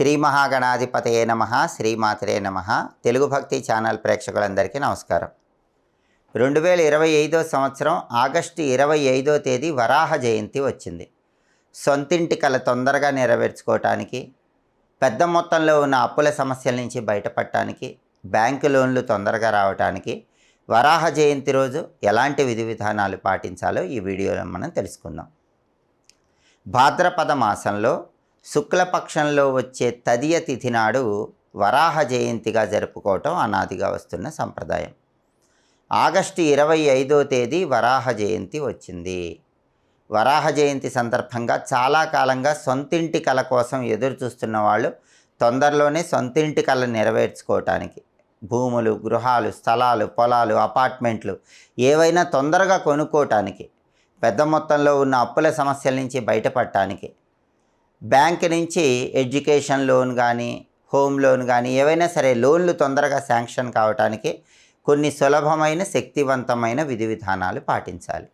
శ్రీ మహాగణాధిపతయే నమ శ్రీమాతరే నమ. తెలుగు భక్తి ఛానల్ ప్రేక్షకులందరికీ నమస్కారం. రెండు వేల ఇరవై ఐదో సంవత్సరం ఆగస్టు ఇరవై ఐదో తేదీ వరాహ జయంతి వచ్చింది. సొంతింటి కల తొందరగా నెరవేర్చుకోవటానికి పెద్ద మొత్తంలో ఉన్న అప్పుల సమస్యల నుంచి బయటపడటానికి బ్యాంకు లోన్లు తొందరగా రావటానికి వరాహ జయంతి రోజు ఎలాంటి విధి విధానాలు పాటించాలో ఈ వీడియోలో మనం తెలుసుకుందాం. భాద్రపద మాసంలో శుక్లపక్షంలో వచ్చే తదియ తిథి నాడు వరాహ జయంతిగా జరుపుకోవటం అనాదిగా వస్తున్న సంప్రదాయం. ఆగస్టు ఇరవై ఐదో తేదీ వరాహ జయంతి వచ్చింది. వరాహ జయంతి సందర్భంగా చాలా కాలంగా సొంతింటి కళ కోసం ఎదురు చూస్తున్న వాళ్ళు తొందరలోనే సొంతింటి కళ నెరవేర్చుకోవటానికి భూములు గృహాలు స్థలాలు పొలాలు అపార్ట్మెంట్లు ఏవైనా తొందరగా కొనుక్కోవటానికి పెద్ద మొత్తంలో ఉన్న అప్పుల సమస్యల నుంచి బయటపడటానికి బ్యాంక్ నుంచి ఎడ్యుకేషన్ లోన్ కానీ హోమ్ లోన్ కానీ ఏవైనా సరే లోన్లు తొందరగా శాంక్షన్ కావటానికి కొన్ని సులభమైన శక్తివంతమైన విధి విధానాలు పాటించాలి.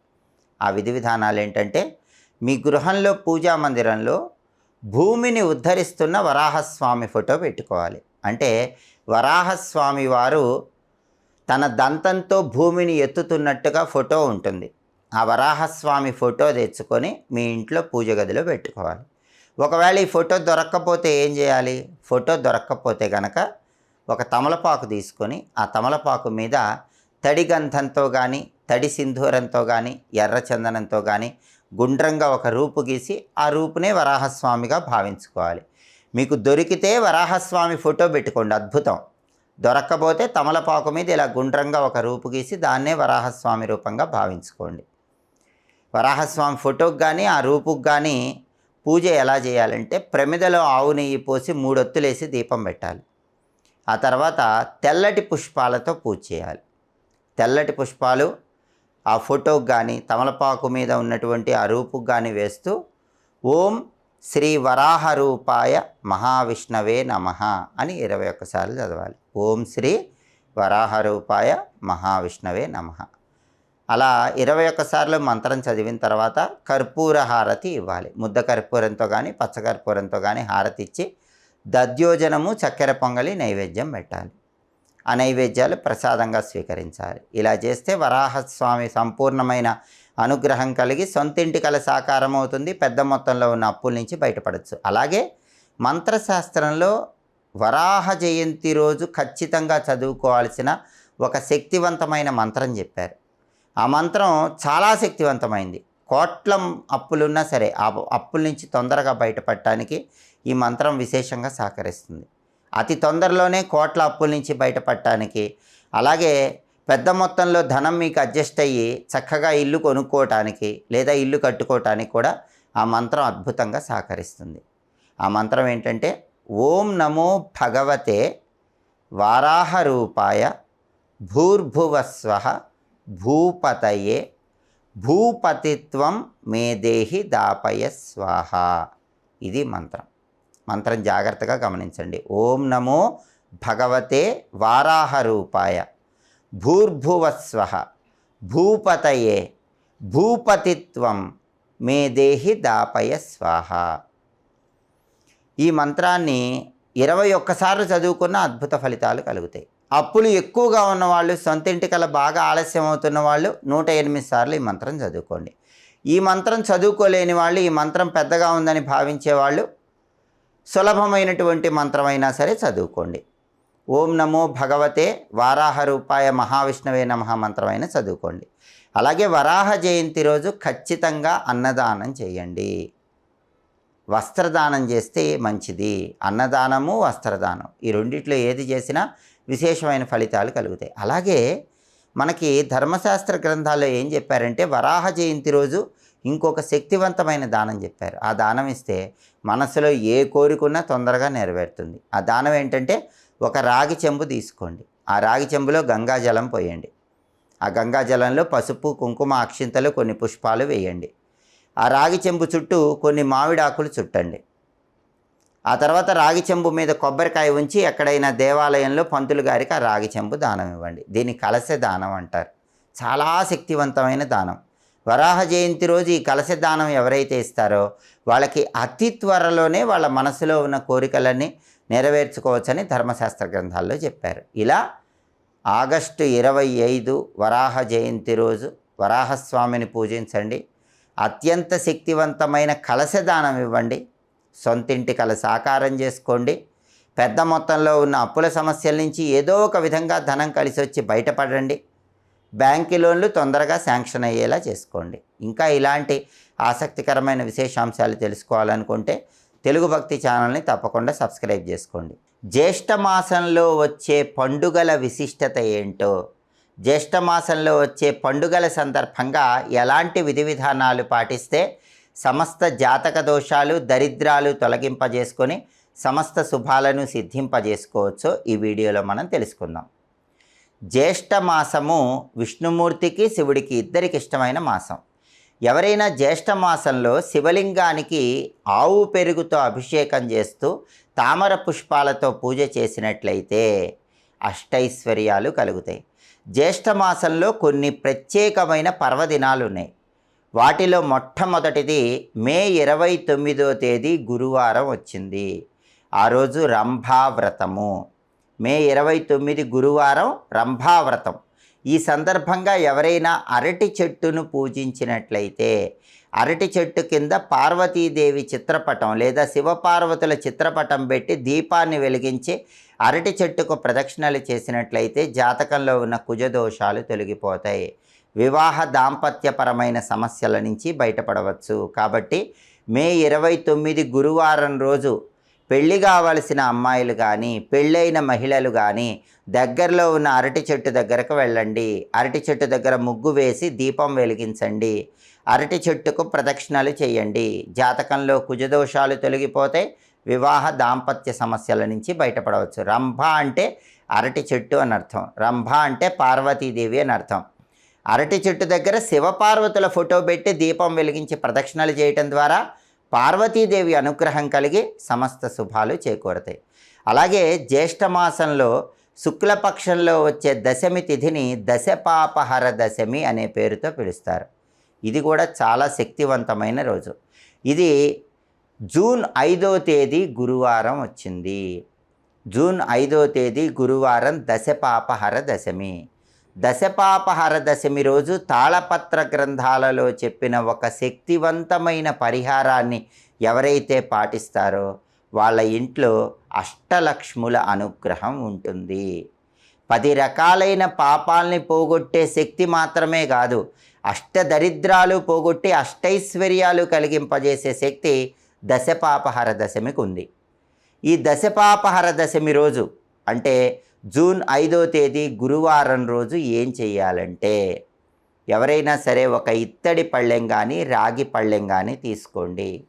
ఆ విధి విధానాలు ఏంటంటే మీ గృహంలో పూజా మందిరంలో భూమిని ఉద్ధరిస్తున్న వరాహస్వామి ఫోటో పెట్టుకోవాలి. అంటే వరాహస్వామి వారు తన దంతంతో భూమిని ఎత్తుతున్నట్టుగా ఫోటో ఉంటుంది. ఆ వరాహస్వామి ఫోటో తెచ్చుకొని మీ ఇంట్లో పూజ గదిలో పెట్టుకోవాలి. ఒకవేళ ఈ ఫోటో దొరక్కపోతే ఏం చేయాలి? ఫోటో దొరక్కపోతే కనుక ఒక తమలపాకు తీసుకొని ఆ తమలపాకు మీద తడి గంధంతో కానీ తడి సింధూరంతో కానీ ఎర్ర చందనంతో కానీ గుండ్రంగా ఒక రూపు గీసి ఆ రూపునే వరాహస్వామిగా భావించుకోవాలి. మీకు దొరికితే వరాహస్వామి ఫోటో పెట్టుకోండి అద్భుతం. దొరక్కపోతే తమలపాకు మీద ఇలా గుండ్రంగా ఒక రూపు గీసి దాన్నే వరాహస్వామి రూపంగా భావించుకోండి. వరాహస్వామి ఫోటోకి కానీ ఆ రూపుకి కానీ పూజ ఎలా చేయాలంటే ప్రమిదలో ఆవు నెయ్యి పోసి మూడొత్తులేసి దీపం పెట్టాలి. ఆ తర్వాత తెల్లటి పుష్పాలతో పూజ చేయాలి. తెల్లటి పుష్పాలు ఆ ఫోటోకు కానీ తమలపాకు మీద ఉన్నటువంటి ఆ రూపుకు కానీ వేస్తూ ఓం శ్రీ వరాహ రూపాయ మహావిష్ణవే నమ అని ఇరవై ఒక్కసార్లు చదవాలి. ఓం శ్రీ వరాహ రూపాయ మహావిష్ణవే నమ. అలా ఇరవై ఒక్కసార్లు మంత్రం చదివిన తర్వాత కర్పూర హారతి ఇవ్వాలి. ముద్ద కర్పూరంతో కానీ పచ్చ కర్పూరంతో కానీ హారతి ఇచ్చి దద్యోజనము చక్కెర పొంగలి నైవేద్యం పెట్టాలి. ఆ నైవేద్యాలు ప్రసాదంగా స్వీకరించాలి. ఇలా చేస్తే వరాహస్వామి సంపూర్ణమైన అనుగ్రహం కలిగి సొంతింటి కల సాకారం అవుతుంది. పెద్ద మొత్తంలో ఉన్న అప్పుల నుంచి బయటపడచ్చు. అలాగే మంత్రశాస్త్రంలో వరాహ జయంతి రోజు ఖచ్చితంగా చదువుకోవాల్సిన ఒక శక్తివంతమైన మంత్రం చెప్పారు. ఆ మంత్రం చాలా శక్తివంతమైంది. కోట్ల అప్పులున్నా సరే ఆ అప్పుల నుంచి తొందరగా బయటపడటానికి ఈ మంత్రం విశేషంగా సహకరిస్తుంది. అతి తొందరలోనే కోట్ల అప్పుల నుంచి బయటపడటానికి అలాగే పెద్ద మొత్తంలో ధనం మీకు అడ్జస్ట్ అయ్యి చక్కగా ఇల్లు కొనుక్కోవటానికి లేదా ఇల్లు కట్టుకోవటానికి కూడా ఆ మంత్రం అద్భుతంగా సహకరిస్తుంది. ఆ మంత్రం ఏంటంటే ఓం నమో భగవతే వారాహ రూపాయ భూర్భువస్వ భూపతయే భూపతిత్వం మేదేహి దాపయ స్వాహ. ఇది మంత్రం. మంత్రం జాగ్రత్తగా గమనించండి. ఓం నమో భగవతే వారాహ రూపాయ భూర్భువస్వ. భూపతయే భూపతిత్వం మేదేహి దాపయ స్వాహ. ఈ మంత్రాన్ని ఇరవై ఒక్కసార్లు చదువుకున్న అద్భుత ఫలితాలు కలుగుతాయి. అప్పులు ఎక్కువగా ఉన్నవాళ్ళు సొంత ఇంటికల బాగా ఆలస్యం అవుతున్న వాళ్ళు నూట ఎనిమిది సార్లు ఈ మంత్రం చదువుకోండి. ఈ మంత్రం చదువుకోలేని వాళ్ళు ఈ మంత్రం పెద్దగా ఉందని భావించే వాళ్ళు సులభమైనటువంటి మంత్రమైనా సరే చదువుకోండి. ఓం నమో భగవతే వారాహ రూపాయ మహావిష్ణవే నమ అయినా చదువుకోండి. అలాగే వరాహ జయంతి రోజు ఖచ్చితంగా అన్నదానం చేయండి. వస్త్రదానం చేస్తే మంచిది. అన్నదానము వస్త్రదానం ఈ రెండిట్లో ఏది చేసినా విశేషమైన ఫలితాలు కలుగుతాయి. అలాగే మనకి ధర్మశాస్త్ర గ్రంథాల్లో ఏం చెప్పారంటే వరాహ జయంతి రోజు ఇంకొక శక్తివంతమైన దానం చెప్పారు. ఆ దానం ఇస్తే మనసులో ఏ కోరికున్నా తొందరగా నెరవేరుతుంది. ఆ దానం ఏంటంటే ఒక రాగి చెంబు తీసుకోండి. ఆ రాగి చెంబులో గంగాజలం పోయండి. ఆ గంగాజలంలో పసుపు కుంకుమ అక్షింతలు కొన్ని పుష్పాలు వేయండి. ఆ రాగి చెంబు చుట్టూ కొన్ని మామిడాకులు చుట్టండి. ఆ తర్వాత రాగి చెంబు మీద కొబ్బరికాయ ఉంచి ఎక్కడైనా దేవాలయంలో పంతులు గారికి ఆ రాగి చెంబు దానం ఇవ్వండి. దీన్ని కలశ దానం అంటారు. చాలా శక్తివంతమైన దానం. వరాహ జయంతి రోజు ఈ కలశ దానం ఎవరైతే ఇస్తారో వాళ్ళకి అతి త్వరలోనే వాళ్ళ మనసులో ఉన్న కోరికలన్నీ నెరవేర్చుకోవచ్చని ధర్మశాస్త్ర గ్రంథాల్లో చెప్పారు. ఇలా ఆగస్టు ఇరవై ఐదు వరాహ జయంతి రోజు వరాహస్వామిని పూజించండి. అత్యంత శక్తివంతమైన కలశ దానం ఇవ్వండి. సొంతింటి కల సాకారం చేసుకోండి. పెద్ద మొత్తంలో ఉన్న అప్పుల సమస్యల నుంచి ఏదో ఒక విధంగా ధనం కలిసి వచ్చి బయటపడండి. బ్యాంకు లోన్లు తొందరగా శాంక్షన్ అయ్యేలా చేసుకోండి. ఇంకా ఇలాంటి ఆసక్తికరమైన విశేషాంశాలు తెలుసుకోవాలనుకుంటే తెలుగు భక్తి ఛానల్ని తప్పకుండా సబ్స్క్రైబ్ చేసుకోండి. జ్యేష్ఠ మాసంలో వచ్చే పండుగల విశిష్టత ఏంటో? జ్యేష్ఠ మాసంలో వచ్చే పండుగల సందర్భంగా ఎలాంటి విధి విధానాలు పాటిస్తే సమస్త జాతక దోషాలు దరిద్రాలు తొలగింపజేసుకొని సమస్త శుభాలను సిద్ధింపజేసుకోవచ్చో ఈ వీడియోలో మనం తెలుసుకుందాం. జ్యేష్ఠ మాసము విష్ణుమూర్తికి శివుడికి ఇద్దరికి ఇష్టమైన మాసం. ఎవరైనా జ్యేష్ఠ మాసంలో శివలింగానికి ఆవు పెరుగుతో అభిషేకం చేస్తూ తామర పుష్పాలతో పూజ చేసినట్లయితే అష్టైశ్వర్యాలు కలుగుతాయి. జ్యేష్ఠ మాసంలో కొన్ని ప్రత్యేకమైన పర్వదినాలు ఉన్నాయి వాటిలో మొట్టమొదటిది మే ఇరవై తొమ్మిదో తేదీ గురువారం వచ్చింది. ఆ రోజు రంభావ్రతము. మే ఇరవై తొమ్మిది గురువారం రంభావ్రతం. ఈ సందర్భంగా ఎవరైనా అరటి చెట్టును పూజించినట్లయితే అరటి చెట్టు కింద పార్వతీదేవి చిత్రపటం లేదా శివపార్వతుల చిత్రపటం పెట్టి దీపాన్ని వెలిగించి అరటి చెట్టుకు ప్రదక్షిణలు చేసినట్లయితే జాతకంలో ఉన్న కుజదోషాలు తొలగిపోతాయి. వివాహ దాంపత్యపరమైన సమస్యల నుంచి బయటపడవచ్చు. కాబట్టి మే ఇరవై తొమ్మిది గురువారం రోజు పెళ్ళి కావలసిన అమ్మాయిలు కానీ పెళ్ళైన మహిళలు కానీ దగ్గరలో ఉన్న అరటి చెట్టు దగ్గరకు వెళ్ళండి. అరటి చెట్టు దగ్గర ముగ్గు వేసి దీపం వెలిగించండి. అరటి చెట్టుకు ప్రదక్షిణలు చేయండి. జాతకంలో కుజదోషాలు తొలగిపోతే వివాహ దాంపత్య సమస్యల నుంచి బయటపడవచ్చు. రంభ అంటే అరటి చెట్టు అని అర్థం. రంభ అంటే పార్వతీదేవి అని అర్థం. అరటి చెట్టు దగ్గర శివపార్వతుల ఫోటో పెట్టి దీపం వెలిగించి ప్రదక్షిణలు చేయటం ద్వారా పార్వతీదేవి అనుగ్రహం కలిగి సమస్త శుభాలు చేకూరతాయి. అలాగే జ్యేష్ఠమాసంలో శుక్లపక్షంలో వచ్చే దశమి తిథిని దశపాపహర దశమి అనే పేరుతో పిలుస్తారు. ఇది కూడా చాలా శక్తివంతమైన రోజు. ఇది జూన్ ఐదో తేదీ గురువారం వచ్చింది. జూన్ ఐదో తేదీ గురువారం దశపాపహర దశమి. దశపాపహర దశమి రోజు తాళపత్ర గ్రంథాలలో చెప్పిన ఒక శక్తివంతమైన పరిహారాన్ని ఎవరైతే పాటిస్తారో వాళ్ళ ఇంట్లో అష్టలక్ష్ముల అనుగ్రహం ఉంటుంది. పది రకాలైన పాపాలని పోగొట్టే శక్తి మాత్రమే కాదు అష్టదరిద్రాలు పోగొట్టి అష్టైశ్వర్యాలు కలిగింపజేసే శక్తి దశపాపహర దశమికి ఉంది. ఈ దశపాపహర దశమి రోజు అంటే జూన్ ఐదో తేదీ గురువారం రోజు ఏం చేయాలంటే ఎవరైనా సరే ఒక ఇత్తడి పళ్ళెం కానీ రాగి పళ్ళెం కానీ తీసుకోండి.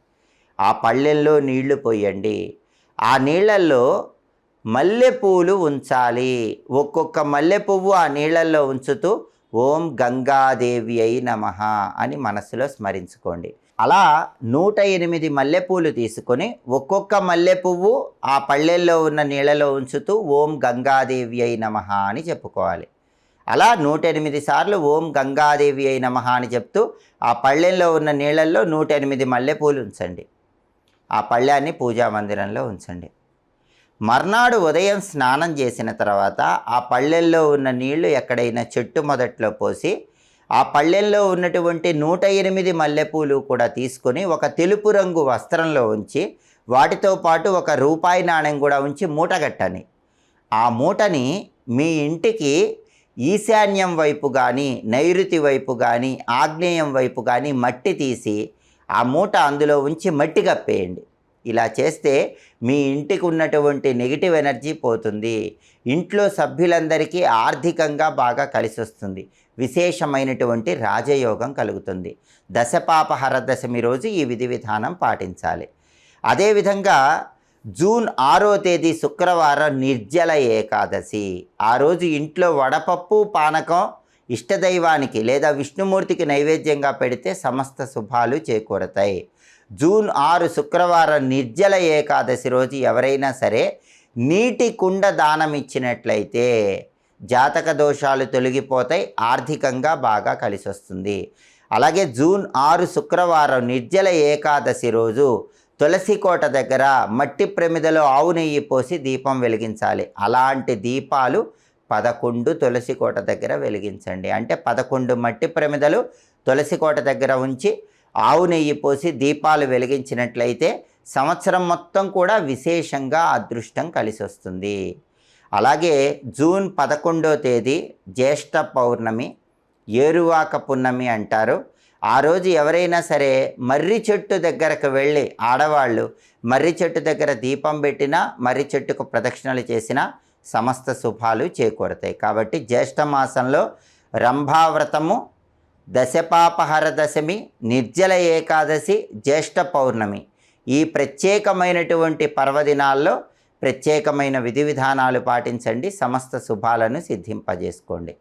ఆ పళ్ళెంలో నీళ్ళు పోయండి. ఆ నీళ్ళల్లో మల్లెపూలు ఉంచాలి. ఒక్కొక్క మల్లె పువ్వు ఆ నీళ్ళల్లో ఉంచుతూ ఓం గంగాదేవి అయి నమ అని మనసులో స్మరించుకోండి. అలా నూట ఎనిమిది మల్లెపూలు తీసుకొని ఒక్కొక్క మల్లెపువ్వు ఆ పళ్ళెల్లో ఉన్న నీళ్ళలో ఉంచుతూ ఓం గంగాదేవి అయి నమ అని చెప్పుకోవాలి. అలా నూట ఎనిమిది సార్లు ఓం గంగాదేవి అయి నమ అని చెప్తూ ఆ పళ్ళెల్లో ఉన్న నీళ్ళల్లో నూట ఎనిమిది మల్లెపూలు ఉంచండి. ఆ పళ్ళాన్ని పూజా మందిరంలో ఉంచండి. మర్నాడు ఉదయం స్నానం చేసిన తర్వాత ఆ పళ్ళెల్లో ఉన్న నీళ్ళు ఎక్కడైనా చెట్టు మొదట్లో పోసి ఆ పళ్ళెల్లో ఉన్నటువంటి నూట ఎనిమిది మల్లెపూలు కూడా తీసుకొని ఒక తెలుపు రంగు వస్త్రంలో ఉంచి వాటితో పాటు ఒక రూపాయి నాణ్యం కూడా ఉంచి మూటగట్టని ఆ మూటని మీ ఇంటికి ఈశాన్యం వైపు కానీ నైరుతి వైపు కానీ ఆగ్నేయం వైపు కానీ మట్టి తీసి ఆ మూట అందులో ఉంచి మట్టి కప్పేయండి. ఇలా చేస్తే మీ ఇంటికి ఉన్నటువంటి నెగిటివ్ ఎనర్జీ పోతుంది. ఇంట్లో సభ్యులందరికీ ఆర్థికంగా బాగా కలిసి వస్తుంది విశేషమైనటువంటి రాజయోగం కలుగుతుంది. దశపాపహర దశమి రోజు ఈ విధి విధానం పాటించాలి. అదేవిధంగా జూన్ ఆరో తేదీ శుక్రవారం నిర్జల ఏకాదశి. ఆ రోజు ఇంట్లో వడపప్పు పానకం ఇష్టదైవానికి లేదా విష్ణుమూర్తికి నైవేద్యంగా పెడితే సమస్త శుభాలు చేకూరతాయి. జూన్ ఆరు శుక్రవారం నిర్జల ఏకాదశి రోజు ఎవరైనా సరే నీటి కుండ దానం ఇచ్చినట్లయితే జాతక దోషాలు తొలగిపోతాయి ఆర్థికంగా బాగా కలిసి వస్తుంది అలాగే జూన్ ఆరు శుక్రవారం నిర్జల ఏకాదశి రోజు తులసి కోట దగ్గర మట్టి ప్రమిదలో ఆవు నెయ్యి పోసి దీపం వెలిగించాలి. అలాంటి దీపాలు పదకొండు తులసి కోట దగ్గర వెలిగించండి. అంటే పదకొండు మట్టి ప్రమిదలు తులసి కోట దగ్గర ఉంచి ఆవు నెయ్యి పోసి దీపాలు వెలిగించినట్లయితే సంవత్సరం మొత్తం కూడా విశేషంగా అదృష్టం కలిసి వస్తుంది. అలాగే జూన్ పదకొండో తేదీ జ్యేష్ఠ పౌర్ణమి ఏరువాక పున్నమి అంటారు. ఆ రోజు ఎవరైనా సరే మర్రి చెట్టు దగ్గరకు వెళ్ళి ఆడవాళ్ళు మర్రి చెట్టు దగ్గర దీపం పెట్టినా మర్రి చెట్టుకు ప్రదక్షిణలు చేసినా సమస్త శుభాలు చేకూరతాయి. కాబట్టి జ్యేష్ఠ మాసంలో రంభావ్రతము దశపాపహర దశమి నిర్జల ఏకాదశి జ్యేష్ఠ పౌర్ణమి. ఈ ప్రత్యేకమైనటువంటి పర్వదినాల్లో ప్రత్యేకమైన విధి విధానాలు పాటించండి. సమస్త శుభాలను సిద్ధింపజేసుకోండి.